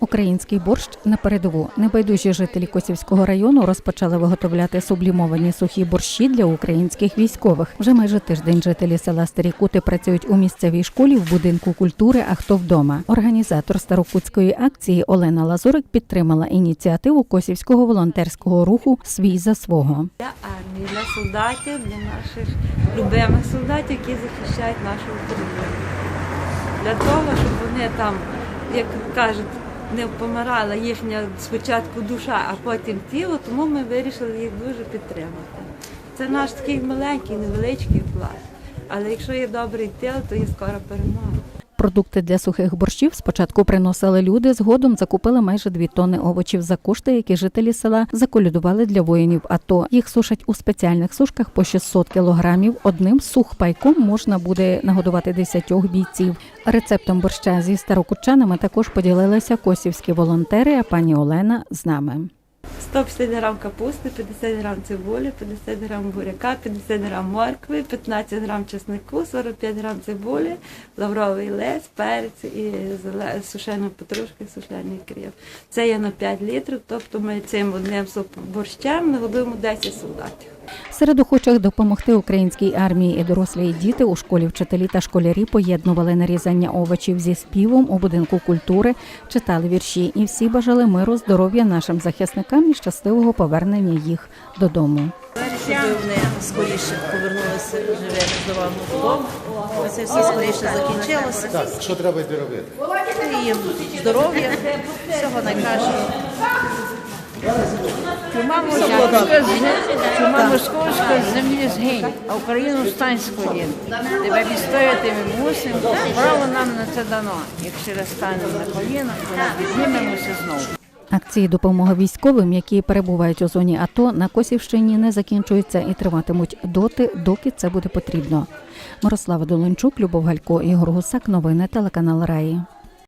Український борщ на передову. Небайдужі жителі Косівського району розпочали виготовляти сублімовані сухі борщі для українських військових. Вже майже тиждень жителі села Старі Кути працюють у місцевій школі в будинку культури. А хто вдома? Організатор старокутської акції Олена Лазурик підтримала ініціативу Косівського волонтерського руху Свій за свого. Для армії, для солдатів, для наших любимих солдатів, які захищають нашу Україну. Для того, щоб вони там, як кажуть, не помирала їхня спочатку душа, а потім тіло, тому ми вирішили їх дуже підтримати. Це наш такий маленький, невеличкий вклад. Але якщо є добрий тил, то є скоро перемога. Продукти для сухих борщів спочатку приносили люди, згодом закупили майже дві тонни овочів за кошти, які жителі села заколюдували для воїнів. АТО. їх сушать у спеціальних сушках по 600 кілограмів. Одним сухпайком можна буде нагодувати десятьох бійців. Рецептом борща зі старокутчанами також поділилися косівські волонтери. А пані Олена з нами. 150 грам капусти, 50 грам цибулі, 50 грам буряка, 50 грам моркви, 15 грам чеснику, 45 грам цибулі, лавровий лес, перець і сушена петрушка, сушений кріп. Це є на 5 літрів, тобто ми цим одним борщем нагодуємо 10 солдатів. Серед охочих допомогти українській армії і дорослі і діти у школі вчителі та школярі поєднували нарізання овочів зі співом у будинку культури, читали вірші, і всі бажали миру, здоров'я нашим захисникам і щасливого повернення їх додому. щоб вони скоріше повернулися здоровими додому. Це все скоріше закінчилося. Так, що треба робити? Їм здоров'я, всього найкращого. Чума московська, з- чума московська з землі згинь, а Україну стань з колін. Тебе відстояти ми мусимо, право нам на це дано. Якщо розстанемо на коліна, то ми піднімемося знову. Акції допомоги військовим, які перебувають у зоні АТО, на Косівщині не закінчуються і триватимуть доти, доки це буде потрібно. Мирослава Долончук, Любов Галько, Ігор Гусак. Новини телеканал Раї.